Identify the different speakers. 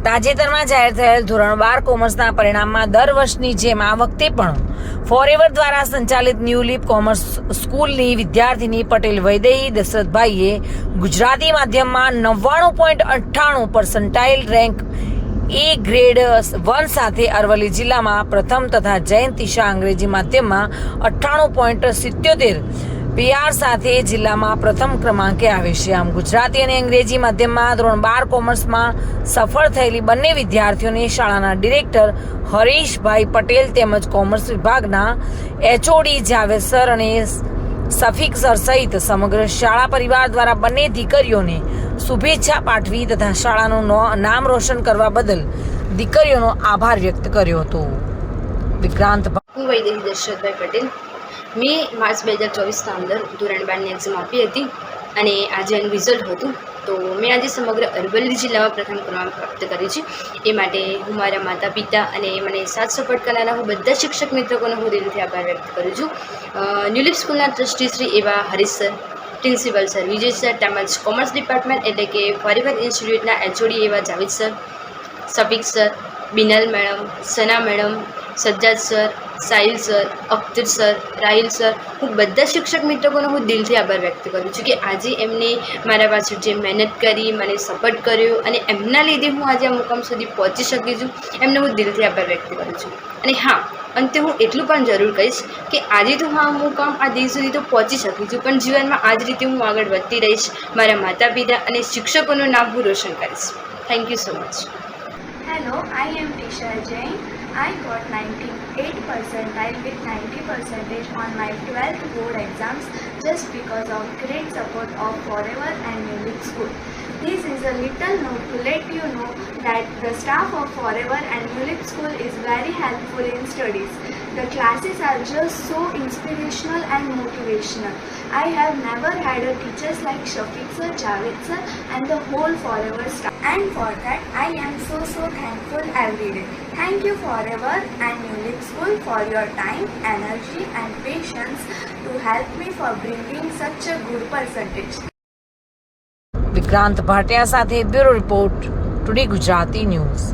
Speaker 1: તાજેતરમાં જાહેર થયેલ ધોરણ બાર કોમર્સના પરિણામમાં દર વર્ષની જેમ આ વખતે પણ ફોરેવર દ્વારા સંચાલિત ન્યૂ લીપ કોમર્સ સ્કૂલની વિદ્યાર્થીની પટેલ વૈદેહી દશરથભાઈએ ગુજરાતી માધ્યમમાં નવ્વાણું પોઈન્ટ અઠ્ઠાણું percentile rank A grade one સાથે અરવલ્લી જિલ્લામાં પ્રથમ તથા જૈન તિશા અંગ્રેજી માધ્યમમાં અઠ્ઠાણું પોઈન્ટ સિત્યોતેર પીઆર સાથે જિલ્લામાં પ્રથમ ક્રમાંકે આવે છે. આમ ગુજરાતી અને અંગ્રેજી માધ્યમમાં ધોરણ બાર કોમર્સમાં સફળ થયેલી બંને વિદ્યાર્થીઓને શાળાના ડિરેક્ટર હરીશભાઈ પટેલ તેમજ કોમર્સ વિભાગના એચઓડી જાવેદ સર અને સફીક સર સહિત સમગ્ર શાળા પરિવાર દ્વારા બંને દીકરીઓને શુભેચ્છા પાઠવી તથા શાળાનું નામ રોશન કરવા બદલ દીકરીઓનો આભાર વ્યક્ત કર્યો હતો. વિક્રાંત
Speaker 2: દશરથભાઈ પટેલ. મેં માર્ચ બે હજાર ચોવીસના અંદર ધોરણ બારની એક્ઝામ આપી હતી અને આજે એનું રિઝલ્ટ હતું. તો મેં આજે સમગ્ર અરવલ્લી જિલ્લામાં પ્રથમ ક્રમાંક પ્રાપ્ત કર્યો છે. એ માટે હું મારા માતા પિતા અને મને સાથ સપોર્ટ કરનારા હું બધા શિક્ષક મિત્રોનો હું દિલથી આભાર વ્યક્ત કરું છું. ન્યુલિપ સ્કૂલના ટ્રસ્ટી શ્રી એવા Harish sir, principal sir, Vijay sir, તેમજ કોમર્સ ડિપાર્ટમેન્ટ એટલે કે ફોરેવર ઇન્સ્ટિટ્યૂટના એચઓડી એવા Javed sir, Safiq sir, Binal madam, Sana madam, Sajjad sir Sahil sir, Akhtar sir, Rahil sir, હું બધા શિક્ષક મિત્રોનો હું દિલથી આભાર વ્યક્ત કરું છું કે આજે એમને મારા પાછળ જે મહેનત કરી, મને સપોર્ટ કર્યો અને એમના લીધે હું આજે આ મુકામ સુધી પહોંચી શકી છું, એમને હું દિલથી આભાર વ્યક્ત કરું છું. અને હા, અંતે હું એટલું પણ જરૂર કહીશ કે આજે તો હું આ મુકામ આ દિન સુધી તો પહોંચી શકી છું, પણ જીવનમાં આ જ રીતે હું આગળ વધતી રહીશ, મારા માતા પિતા અને શિક્ષકોનું નામ હું રોશન કરીશ. Thank you so much
Speaker 3: hello I am Isha Jain. I got 98 percentile with 90 percentage on my 12th board exams just because of great support of Forever and Music School. This is a little note to let you know that the staff of Forever and Music School is very helpful in studies. The classes are just so inspirational and motivational. I have never had a teachers like Shafiq sir, Javed sir and the whole Forever staff. And for that I am so so thankful every day. Thank you Forever and Music School for your time, energy and patience to help me for bringing such a good percentage.
Speaker 1: Vikrant Bhatia સાથે bureau report today Gujarati news